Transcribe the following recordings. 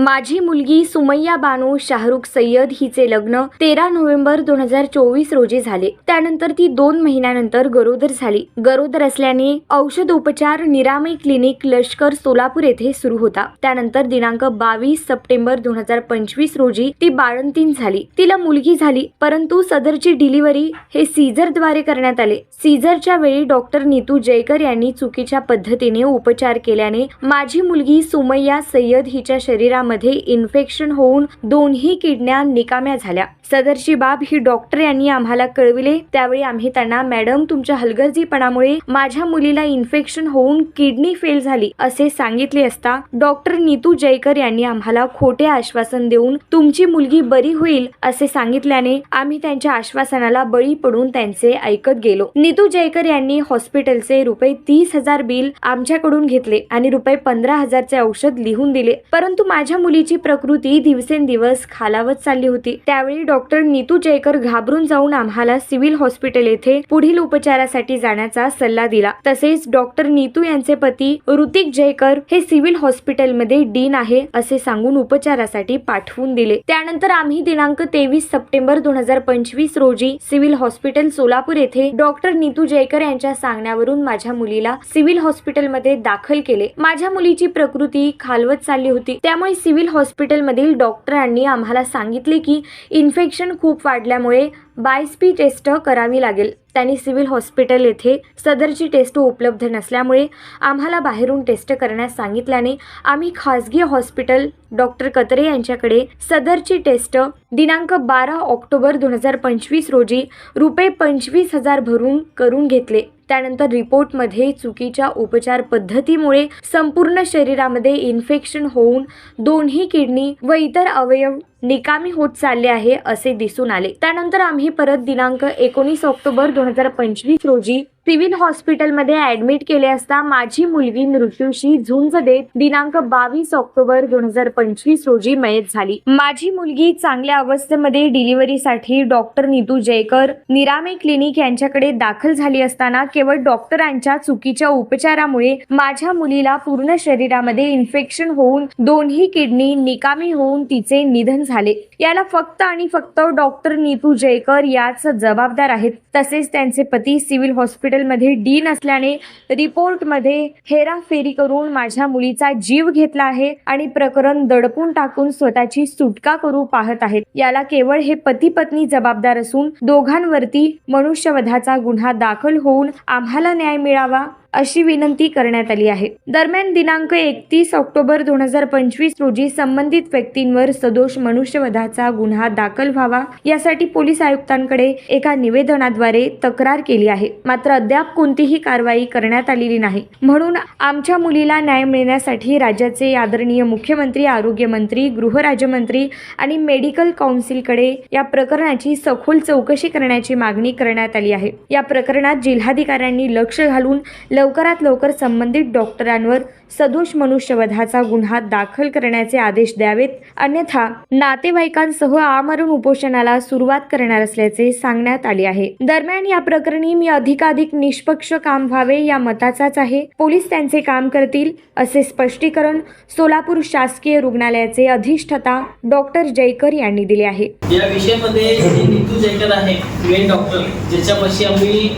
माझी मुलगी सुमय्या बानो शाहरुख सय्यद हिचे लग्न तेरा नोव्हेंबर दोन हजार चोवीस रोजी झाले. त्यानंतर ती दोन महिन्यानंतर गरोदर झाली. गरोदर असल्याने औषध उपचार निरामय क्लिनिक लष्कर सोलापूर येथे सुरू होता. त्यानंतर दिनांक बावीस सप्टेंबर दोन हजार पंचवीस रोजी ती बाळंतीन झाली. तिला मुलगी झाली परंतु सदरची डिलिव्हरी हे सीझरद्वारे करण्यात आले. सीझरच्या वेळी डॉक्टर नीतू जयकर यांनी चुकीच्या पद्धतीने उपचार केल्याने माझी मुलगी सुमय्या सय्यद हिच्या शरीरामध्ये इन्फेक्शन होऊन दोन्ही किडन्या निकाम्या झाल्या. सदरची बाब ही डॉक्टर यांनी आम्हाला कळविले. त्यावेळी आम्ही त्यांना मॅडम तुमच्या हलगर्जीपणामुळे माझ्या मुलीला इन्फेक्शन होऊन किडनी फेल झाली असे सांगितले असता डॉक्टर नीतू जयकर यांनी आम्हाला खोटे आश्वासन देऊन तुमची मुलगी बरी होईल असे सांगितल्याने आम्ही त्यांच्या आश्वासनाला बळी पडून त्यांचे ऐकत गेलो. नीतू जयकर यांनी हॉस्पिटलचे रुपये तीस हजार बिल आमच्याकडून घेतले आणि रुपये पंधरा हजारचे औषध लिहून दिले. परंतु माझ्या मुलीची प्रकृती दिवसेंदिवस खालावत चालली होती. त्यावेळी डॉक्टर नीतू जयकर घाबरून जाऊन आम्हाला सिव्हिल हॉस्पिटल येथे पुढील उपचारासाठी जाण्याचा सल्ला दिला. तसेच डॉक्टर नीतू यांचे पती ऋतिक जयकर हे सिव्हिल हॉस्पिटलमध्ये डीन आहे असे सांगून उपचारासाठी पाठवून दिले. त्यानंतर आम्ही दिनांक तेवीस सप्टेंबर दोन हजार पंचवीस रोजी सिव्हिल हॉस्पिटल सोलापूर येथे डॉक्टर नीतू जयकर यांच्या सांगण्यावरून माझ्या मुलीला सिव्हिल हॉस्पिटलमध्ये दाखल केले. माझ्या मुलीची प्रकृती खालवत चालली होती. त्यामुळे सिव्हिल हॉस्पिटलमधील डॉक्टरांनी आम्हाला सांगितले की इन्फेक्शन खूप वाढल्यामुळे बायस्पी टेस्ट करावी लागेल. त्यांनी सिव्हिल हॉस्पिटल येथे सदरची टेस्ट उपलब्ध नसल्यामुळे आम्हाला बाहेरून टेस्ट करण्यास सांगितल्याने आम्ही खासगी हॉस्पिटल डॉक्टर कतरे यांच्याकडे सदरची टेस्ट दिनांक बारा ऑक्टोबर दोन हजार पंचवीस रोजी रुपये पंचवीस हजार भरून करून घेतले. त्यानंतर रिपोर्टमध्ये चुकीच्या उपचार पद्धतीमुळे संपूर्ण शरीरामध्ये इन्फेक्शन होऊन दोन्ही किडनी व इतर अवयव निकामी होत चालले आहे असे दिसून आले. त्यानंतर आम्ही परत दिनांक एकोणीस ऑक्टोबर दोन हजार पंचवीस रोजी सिव्हिल हॉस्पिटलमध्ये ऍडमिट केले असता माझी मुलगी मृत्यूशी झुंज देत दिनांक बावीस ऑक्टोबर दोन हजार पंचवीस रोजी मयत झाली. माझी मुलगी चांगल्या अवस्थेमध्ये डिलिव्हरीसाठी डॉक्टर नीतू जयकर निरामे क्लिनिक यांच्याकडे दाखल झाली असताना केवळ डॉक्टरांच्या चुकीच्या उपचारामुळे माझ्या मुलीला पूर्ण शरीरामध्ये इन्फेक्शन होऊन दोन्ही किडनी निकामी होऊन तिचे निधन झाले. याला फक्त आणि फक्त डॉक्टर नीतू जयकर याच जबाबदार आहेत. तसेच त्यांचे पती सिव्हिल हॉस्पिटल हॉस्पिटलमध्ये डीन असल्याने रिपोर्टमध्ये हेराफेरी करून माझ्या मुलीचा जीव घेतला आहे आणि प्रकरण दडपून टाकून स्वतःची सुटका करू पाहत आहेत. याला केवळ हे पती पत्नी जबाबदार असून दोघांवरती मनुष्यवधाचा गुन्हा दाखल होऊन आम्हाला न्याय मिळावा अशी विनंती करण्यात आली आहे. दरम्यान दिनांक एकतीस ऑक्टोबर दोन हजार पंचवीस रोजी संबंधित व्यक्तींवर सदोष मनुष्यवधाचा गुन्हा दाखल व्हावा यासाठी पोलीस आयुक्तांकडे एका निवेदनाद्वारे तक्रार केली आहे. मात्र अद्याप कोणतीही कारवाई करण्यात आलेली नाही. म्हणून आमच्या मुलीला न्याय मिळण्यासाठी राज्याचे आदरणीय मुख्यमंत्री आरोग्यमंत्री गृहराज्यमंत्री आणि मेडिकल काउन्सिलकडे या प्रकरणाची सखोल चौकशी करण्याची मागणी करण्यात आली आहे. या प्रकरणात जिल्हाधिकाऱ्यांनी लक्ष घालून लवकरात लवकर संबंधित डॉक्टरांवर सदोष मनुष्यवधाचा गुन्हा दाखल करण्याचे आदेश द्यावेत. अन्यथा नातेवाईकांसह आमरण उपोषणाला सुरुवात करणार असल्याचे सांगण्यात आले आहे. दरम्यान या प्रकरणी मी अधिकाधिक निष्पक्ष काम व्हावे या मताचाच आहे. पोलीस त्यांचे काम करतील असे स्पष्टीकरण सोलापूर शासकीय रुग्णालयाचे अधिष्ठता डॉक्टर जयकर यांनी दिले आहे. या विषयामध्ये नीतू जयकर आहे डॉक्टर ज्याच्यापाशी आम्ही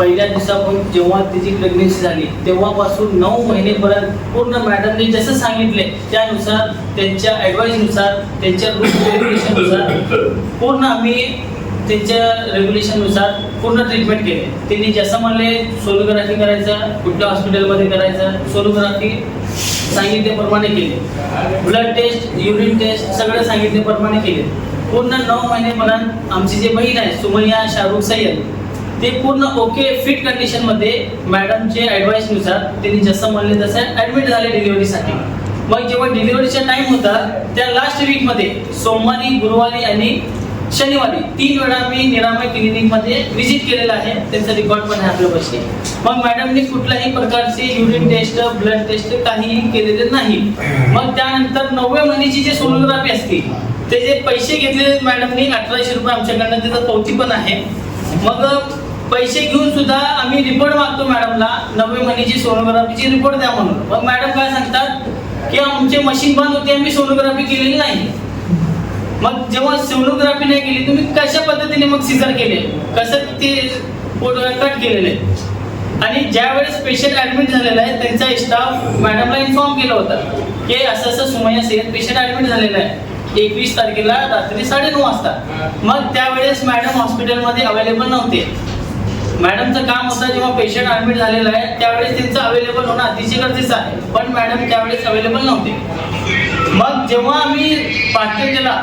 पहिल्या दिवसापासून जेव्हा तिची प्रेग्नेन्सी झाली तेव्हापासून नऊ महिनेपर्यंत पूर्ण मॅडमने जसं सांगितले त्यानुसार त्यांच्या ॲडवाईसनुसार त्यांच्या रूल रेग्युलेशननुसार पूर्ण आम्ही त्यांच्या रेग्युलेशननुसार पूर्ण ट्रीटमेंट केले. त्यांनी जसं म्हणले सोनोग्राफी करायचं कुठल्या हॉस्पिटलमध्ये करायचं सोनोग्राफी सांगितल्याप्रमाणे केली. ब्लड टेस्ट युरिन टेस्ट सगळं सांगितल्याप्रमाणे केले. पूर्ण नऊ महिनेपर्यंत आमची जी बहीण आहे सुमैया शाहरुख सय्यद ते पूर्ण ओके फिट कंडिशनमध्ये मॅडमचे ॲडवाईसनुसार त्यांनी जसं म्हणले तसं ॲडमिट झाले डिलिव्हरीसाठी मग जेव्हा डिलिव्हरीचा टाईम होता त्या लास्ट वीकमध्ये सोमवारी गुरुवारी आणि शनिवारी तीन वेळा मी निरामय क्लिनिकमध्ये व्हिजिट केलेला आहे. त्यांचा रेकॉर्ड पण आहे आपल्यापाशी मग मॅडमने कुठल्याही प्रकारचे युरिन टेस्ट ब्लड टेस्ट काहीही केलेले नाही. मग त्यानंतर नवव्या महिन्याची जे सोनोग्राफी असते ते जे पैसे घेतलेले मॅडमनी अठराशे रुपये आमच्याकडनं त्याचं पावती पण आहे. मग पैसे घेऊन सुद्धा आम्ही रिपोर्ट मागतो मॅडमला नवे महिन्याची सोनोग्राफीची रिपोर्ट द्या म्हणून. मग मॅडम काय सांगतात की आमचे मशीन बंद होते आम्ही सोनोग्राफी केलेली नाही. मग जेव्हा सोनोग्राफी नाही केली तुम्ही कशा पद्धतीने मग सिझर केले? कसं ते कट केलेले? आणि ज्या वेळेस पेशंट ऍडमिट झालेला आहे त्यांचा स्टाफ मॅडमला इन्फॉर्म केलं होतं की असं असं सुमया सेन पेशंट ऍडमिट झालेला आहे. एकवीस तारखेला रात्री साडेनऊ वाजता. मग त्यावेळेस मॅडम हॉस्पिटलमध्ये अवेलेबल नव्हते. मॅडमचं काम होतं जेव्हा पेशंट ऍडमिट झालेला आहे त्यावेळेस त्यांचं अवेलेबल होणं अतिशय गरजेचं आहे. पण मॅडम त्यावेळेस अवेलेबल नव्हते. मग जेव्हा आम्ही पाठ्य केला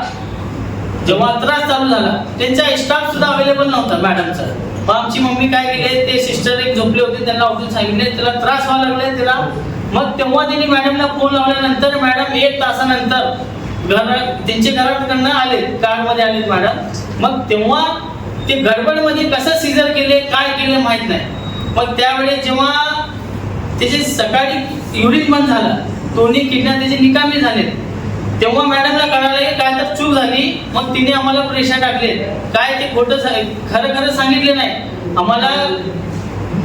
जेव्हा त्रास चालू झाला त्यांचा स्टाफ सुद्धा अवेलेबल नव्हता मॅडमचा. मग आमची मम्मी काय केले ते सिस्टर एक झोपले होते त्यांना उठून सांगितले त्याला त्रास व्हायला लागलाय त्याला. मग तेव्हा त्यांनी मॅडमला फोन लावल्यानंतर मॅडम एक तासानंतर घर त्यांचे घराकडनं आले कारमध्ये आलेत मॅडम. मग तेव्हा ते गडबडमध्ये कसं सिझर केले काय केले माहीत नाही. मग त्यावेळेस जेव्हा त्याचे सकाळी युरिन बंद झाला दोन्ही किडन्या त्याचे निकामी झाले तेव्हा मॅडमला कळालं की काय तर चूक झाली. मग तिने आम्हाला प्रेशर टाकले. काय ते खोटं खरं खरं सांगितले नाही. आम्हाला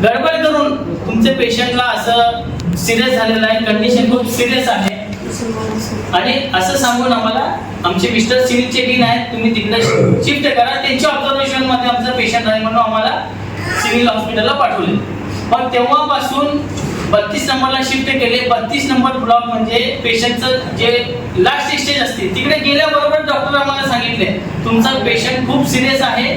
गडबड करून तुमच्या पेशंटला असं सिरियस झालेलं आहे. कंडिशन खूप सिरियस आहे. आणि असं सांगून आम्हाला आमचे मिस्टर सिव्हिल डीन आहेत तुम्ही तिकडे शिफ्ट करा. त्यांच्या ऑब्झर्वेशनमध्ये आमचा पेशंट आहे म्हणून आम्हाला सिव्हिल हॉस्पिटलला पाठवले. पण तेव्हापासून बत्तीस नंबरला शिफ्ट केले. बत्तीस नंबर ब्लॉक म्हणजे पेशंटचं जे लास्ट स्टेज असते तिकडे गेल्याबरोबर डॉक्टर आम्हाला सांगितले तुमचा पेशंट खूप सिरियस आहे.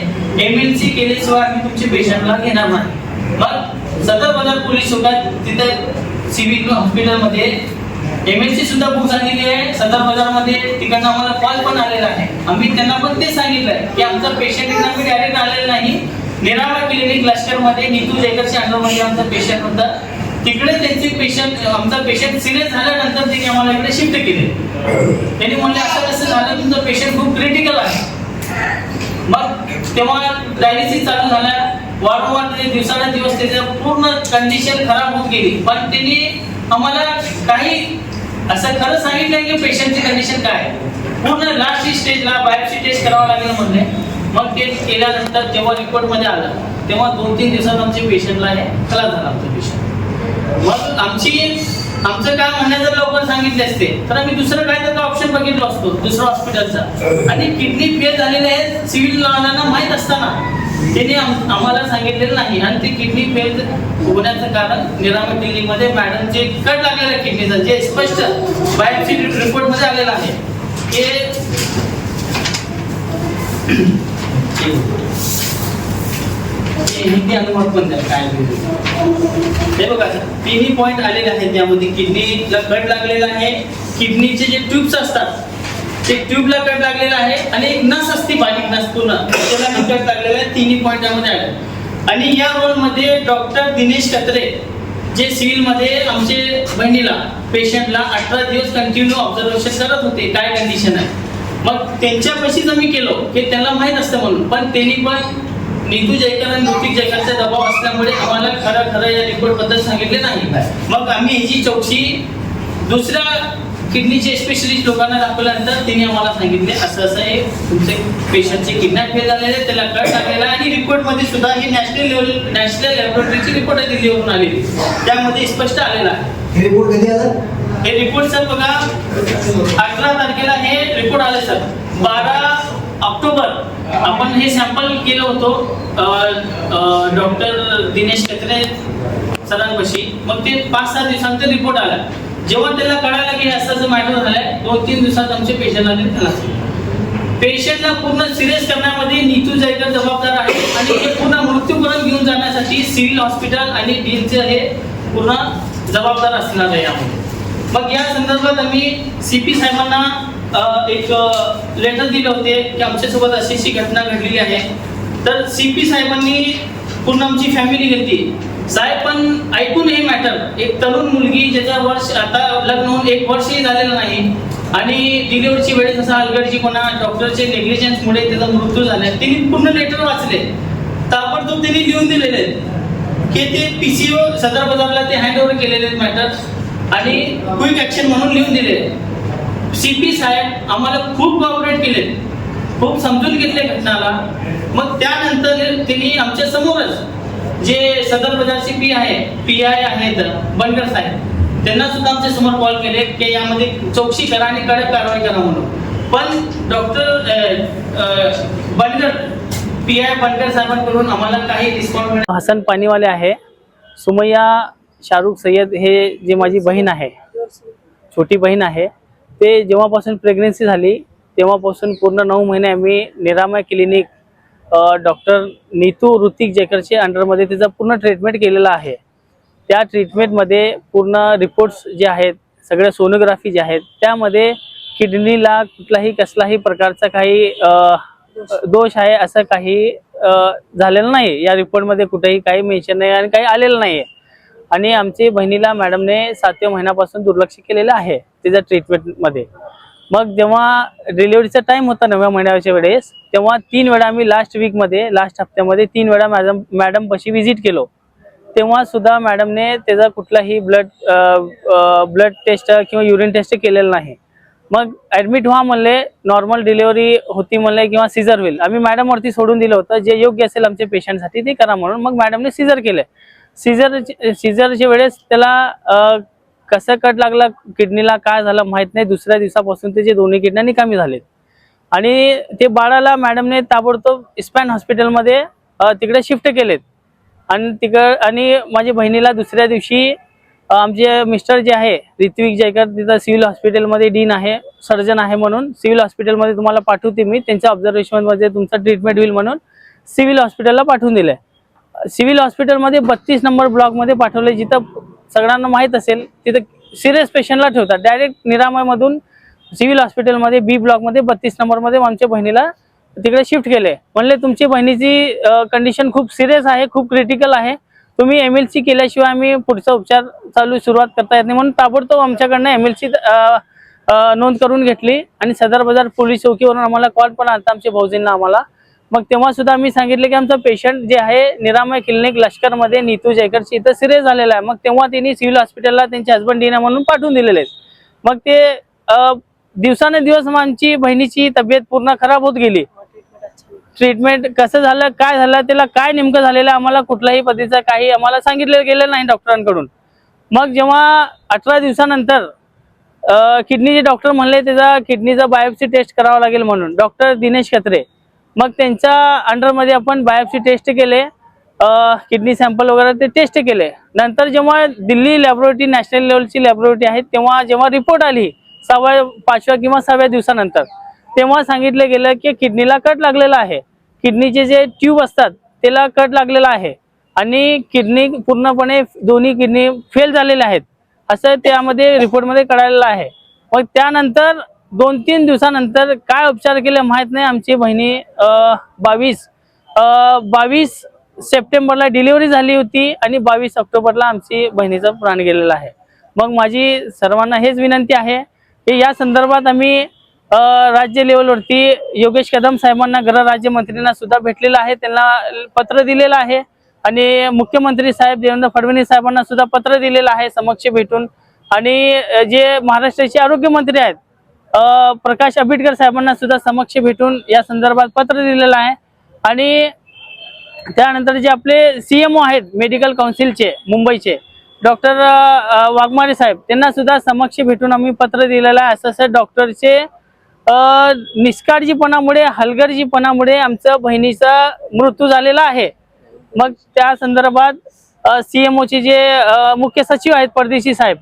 एमएलसी केल्याशिवाय आम्ही तुमच्या पेशंटला घेणार नाही. मग सदर बाजार पोलीस सुद्धा तिथे सिव्हिल हॉस्पिटलमध्ये एम सी सुद्धा बुक झालेली आहे. सदर बाजारमध्ये तिकडनं आम्हाला कॉल पण आलेला आहे. आम्ही त्यांना पण ते सांगितलंय की आमचा पेशंट एकदा आम्ही डायरेक्ट आलेला नाही. निराळा क्लिनिक ग्लास्टरमध्ये नितू जयकरच्या अंडरमध्ये आमचा पेशंट होता. तिकडे त्यांचे पेशंट आमचा पेशंट सिरियस झाल्यानंतर त्यांनी आम्हाला इकडे शिफ्ट केले. त्यांनी म्हणले असं कसं झालं? तुमचं पेशंट खूप क्रिटिकल आहे. मग तेव्हा डायलिसिस चालू झाल्या वारंवार ते दिवसाला दिवस त्याचं पूर्ण कंडिशन खराब होत गेली. पण त्यांनी आम्हाला काही असं खरं सांगितलं की पेशंटची कंडिशन काय? आहे. पूर्ण लास्ट स्टेजला बायोप्सी टेस्ट करावं लागेल म्हणले. मग ते केल्यानंतर जेव्हा रिपोर्टमध्ये आलं तेव्हा दोन तीन दिवसात आमच्या पेशंटला हे खलास झाला आमचं पेशंट मग आमची आमचं काय म्हणणं जर लवकर सांगितले असते तर आम्ही दुसरं काय तर ऑप्शन बघितलो असतो दुसरं हॉस्पिटलचा आणि किडनी फेल झालेले आहेत सिव्हिल लॉना माहीत असताना. त्यांनी आम्हाला सांगितलेलं नाही. आणि ते किडनी फेल होण्याचं कारण निरामय क्लिनिकमध्ये मॅडम जे कट लागलेलं आहे किडनीचं जे स्पष्ट बायोप्सी रिपोर्टमध्ये आलेलं आहे. ते हिंदी अनुवाद पण काय हे बघा तिन्ही पॉइंट आलेले आहेत त्यामध्ये किडनीला कट लागलेला आहे. किडनीचे जे ट्यूब्स असतात ते ट्यूबला कट लागलेला आहे आणि एक नस असते बारीक नस पूर्ण. त्याला कट लागलेला आहे तिन्ही पॉइंट त्यामध्ये आले. आणि या रोलमध्ये डॉक्टर दिनेश कत्रे जे सिव्हिलमध्ये आमचे बहिणीला पेशंटला अठरा दिवस कंटिन्यू ऑब्झर्वेशन करत होते काय कंडिशन आहे? मग त्यांच्यापाशीच आम्ही केलो की त्यांना माहीत असतं म्हणून. पण त्यांनी पण नीतू जयकर आणि ऋतिक जयकरचा दबाव असल्यामुळे आम्हाला खरं खरं या रिपोर्टबद्दल सांगितले नाही. मग आम्ही ह्याची चौकशी दुसऱ्या किडनीचे स्पेशलिस्ट लोकांना दाखवल्यानंतर त्यांनी आम्हाला सांगितले असं असं आहे तुमचे पेशंटचे किडनॅप फेल झालेले त्याला कट लागलेला आणि रिपोर्टमध्ये सुद्धा ही नॅशनल लेवल नॅशनल लॅबोरेटरीची रिपोर्ट आहे दिल्लीवरून आलेली. त्यामध्ये स्पष्ट आलेला आहे. हे रिपोर्ट कधी आला? हे रिपोर्ट सर बघा अठरा तारखेला हे रिपोर्ट आले सर बारा ऑक्टोबर आपण हे सॅम्पल केलं होतो डॉक्टर दिनेश कत्रे सरांपाशी. मग ते पाच सहा दिवसांचा रिपोर्ट आला. जेव्हा त्याला कळालं की असं मॅटर झालंय दोन तीन दिवसात आमचे पेशंट आले त्याला पेशंटला पूर्ण सिरियस करण्यामध्ये नीतू जयकर जबाबदार आहे आणि हे पूर्ण मृत्यूपर्यंत घेऊन जाण्यासाठी सिव्हिल हॉस्पिटल आणि डीलचे हे पूर्ण जबाबदार असणार आहे यामध्ये. मग या संदर्भात आम्ही सी पी साहेबांना एक लेटर दिले होते की आमच्यासोबत अशी अशी घटना घडलेली आहे. तर सी पी साहेबांनी पूर्ण आमची फॅमिली घेतली. साहेब पण ऐकून हे मॅटर एक तरुण मुलगी ज्याच्या वर्ष आता लग्न होऊन एक वर्षही झालेलं नाही. आणि डिलिव्हरीची वेळेस अलगडची कोणा डॉक्टरचे नेग्लिजन्समुळे त्याचा मृत्यू झाला तिने पूर्ण लेटर वाचले. ताबडतोब तिने लिहून दिलेले आहेत. की ते पीसीओ सदर बाजारला ते हँड ओव्हर केलेले आहेत मॅटर आणि क्विक ऍक्शन म्हणून लिहून दिले सी पी साहेब आम्हाला खूप कॉपरेट केले खूप समजून घेतले घटनाला. मग त्यानंतर त्यांनी आमच्या समोरच जे सदर बाजारचे पी आहे पी आय आहेत बनकर साहेब त्यांना सुद्धा आमच्यासमोर कॉल केले की यामध्ये चौकशी करा आणि कडक कारवाई करा म्हणून. पण doctor Bankar P I Bankar साहेबांकडून आम्हाला काही रिस्पॉन्स हसन पाणीवाले आहे. सुमय्या शाहरुख सय्यद हे जे माझी बहीण आहे छोटी बहीण आहे ते जेव्हापासून प्रेग्नेन्सी झाली तेव्हापासून पूर्ण नऊ महिने आम्ही निरामय क्लिनिक डॉक्टर नीतू ऋतिक जेकरच्या अंडरमध्ये तिचा पूर्ण ट्रीटमेंट केलेलं आहे. त्या ट्रीटमेंटमध्ये पूर्ण रिपोर्ट्स जे आहेत सगळ्या सोनोग्राफी जे आहेत त्यामध्ये किडनीला कुठलाही कसलाही प्रकारचा काही दोष आहे असं काही झालेलं नाही. या रिपोर्टमध्ये कुठेही काही मेन्शन नाही आणि काही आलेलं नाही आहे आणि आमची बहिणीला मॅडमने सातव्या महिन्यापासून दुर्लक्ष केलेलं आहे त्याच्या ट्रीटमेंटमध्ये मग जेव्हा डिलिव्हरीचा टाइम होता नवव्या महिन्याच्या वेळेस तेव्हा तीन वेळा आम्ही लास्ट वीकमध्ये लास्ट हप्त्यामध्ये तीन वेळा मॅडम मॅडम पशी व्हिजिट केलो. तेव्हा सुद्धा मॅडमने त्याचा कुठलाही ब्लड ब्लड टेस्ट किंवा युरिन टेस्ट केलेलं नाही. मग ऍडमिट व्हा म्हणले नॉर्मल डिलिव्हरी होती म्हणले किंवा सिझर होईल आम्ही मॅडमवरती सोडून दिलं होतं जे योग्य असेल आमच्या पेशंटसाठी ते करा म्हणून मग मॅडमने सिझर केले. सिझर सिझरच्या वेळेस त्याला कसं कट लागला किडनीला काय झालं माहीत नाही. दुसऱ्या दिवसापासून त्याचे दोन्ही किडन्या निकामी झालेत. आणि ते बाळाला मॅडमने ताबडतोब इस्पॅन हॉस्पिटलमध्ये तिकडे शिफ्ट केलेत. आणि तिकड आणि माझ्या बहिणीला दुसऱ्या दिवशी आमचे मिस्टर जे आहे ऋत्विक जयकर तिथं सिव्हिल हॉस्पिटलमध्ये डीन आहे सर्जन आहे म्हणून सिव्हिल हॉस्पिटलमध्ये तुम्हाला पाठवते मी. त्यांच्या ऑब्झर्वेशनमध्ये तुमचं ट्रीटमेंट होईल म्हणून सिव्हिल हॉस्पिटलला पाठवून दिलं सिव्हिल हॉस्पिटलमध्ये बत्तीस नंबर ब्लॉकमध्ये पाठवले जिथं सगळ्यांना माहीत असेल तिथं सिरियस पेशंटला ठेवतात. डायरेक्ट निरामयमधून सिव्हिल हॉस्पिटलमध्ये बी ब्लॉकमध्ये बत्तीस नंबरमध्ये आमच्या बहिणीला तिकडे शिफ्ट केले म्हणले तुमची बहिणीची कंडिशन खूप सिरियस आहे खूप क्रिटिकल आहे. तुम्ही एम एल सी केल्याशिवाय आम्ही पुढचा उपचार चालू सुरुवात करता येत नाही. म्हणून ताबडतोब आमच्याकडनं एम एल सी नोंद करून घेतली. आणि सदर बाजार पोलीस चौकीवरून आम्हाला कॉल पण आला आमच्या भाऊजींना आम्हाला. मग तेव्हा सुद्धा आम्ही सांगितले की आमचा पेशंट जे आहे निरामय क्लिनिक लष्करमध्ये नीतू जयकरची इथं सिरियस झालेला आहे. मग तेव्हा त्यांनी सिव्हिल हॉस्पिटलला त्यांचे हस्बंड म्हणून पाठवून दिलेले आहेत. मग ते दिवसाने दिवस आमची बहिणीची तब्येत पूर्ण खराब होत गेली. ट्रीटमेंट कसं झालं काय झालं त्याला काय नेमकं झालेलं आम्हाला कुठल्याही पद्धतीचं काही आम्हाला सांगितलं गेलं नाही डॉक्टरांकडून. मग जेव्हा अठरा दिवसानंतर किडनीचे डॉक्टर म्हणले त्याचा किडनीचा बायोप्सी टेस्ट करावा लागेल म्हणून. डॉक्टर दिनेश खत्रे मग त्यांच्या अंडरमध्ये आपण बायोप्सी टेस्ट केले. किडनी सॅम्पल वगैरे ते टेस्ट केले. नंतर जेव्हा दिल्ली लॅबोरेटरी नॅशनल लेवलची लॅबोरेटरी आहे तेव्हा जेव्हा रिपोर्ट आली सहाव्या पाचव्या किंवा सहाव्या दिवसानंतर तेव्हा सांगितलं गेलं की किडनीला कट लागलेला आहे. किडनीचे जे ट्यूब असतात त्याला कट लागलेला आहे. आणि किडनी पूर्णपणे दोन्ही किडनी फेल झालेल्या आहेत. असं त्यामध्ये रिपोर्टमध्ये कळालेलं आहे. मग त्यानंतर दोन तीन दिवसानंतर काय उपचार केले माहीत नाही. आमची बहिणी बावीस बावीस सप्टेंबरला डिलिव्हरी झाली होती आणि बावीस ऑक्टोबरला आमची बहिणीचा प्राण गेलेला आहे. मग माझी सर्वांना हेच विनंती आहे की या संदर्भात आम्ही राज्य लेवलवरती योगेश कदम साहेबांना गृहराज्यमंत्र्यांना सुद्धा भेटलेलं आहे. त्यांना पत्र दिलेलं आहे आणि मुख्यमंत्री साहेब देवेंद्र फडणवीस साहेबांना सुद्धा पत्र दिलेलं आहे समक्ष भेटून. आणि जे महाराष्ट्राचे आरोग्यमंत्री आहेत प्रकाश आंबेडकर साहेबांना सुद्धा समक्ष भेटून या संदर्भात पत्र दिलेलं आहे. आणि त्यानंतर जे आपले सीएमओ आहेत मेडिकल काउन्सिलचे मुंबईचे डॉक्टर वाघमारे साहेब त्यांना सुद्धा समक्ष भेटून आम्ही पत्र दिलेलं आहे. असं असं डॉक्टरचे निष्काळजीपणामुळे हलगर्जीपणामुळे आमचं बहिणीचा मृत्यू झालेला आहे. मग त्या संदर्भात सीएमओचे जे मुख्य सचिव आहेत परदेशी साहेब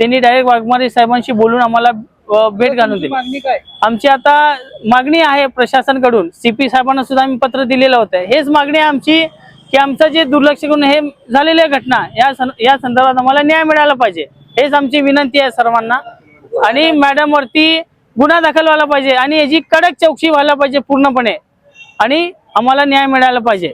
त्यांनी डायरेक्ट वाघमारे साहेबांशी बोलून आम्हाला भेट घालून दिली. आमची आता मागणी आहे प्रशासनकडून. सीपी साहेबांना सुद्धा आम्ही पत्र दिलेलं होतं. हेच मागणी आहे आमची की आमचं जे दुर्लक्ष करून हे झालेल्या घटना या या संदर्भात आम्हाला न्याय मिळाला पाहिजे. हेच आमची विनंती आहे सर्वांना. आणि मॅडम वरती गुन्हा दाखल व्हायला पाहिजे आणि याची कडक चौकशी व्हायला पाहिजे पूर्णपणे. आणि आम्हाला न्याय मिळायला पाहिजे.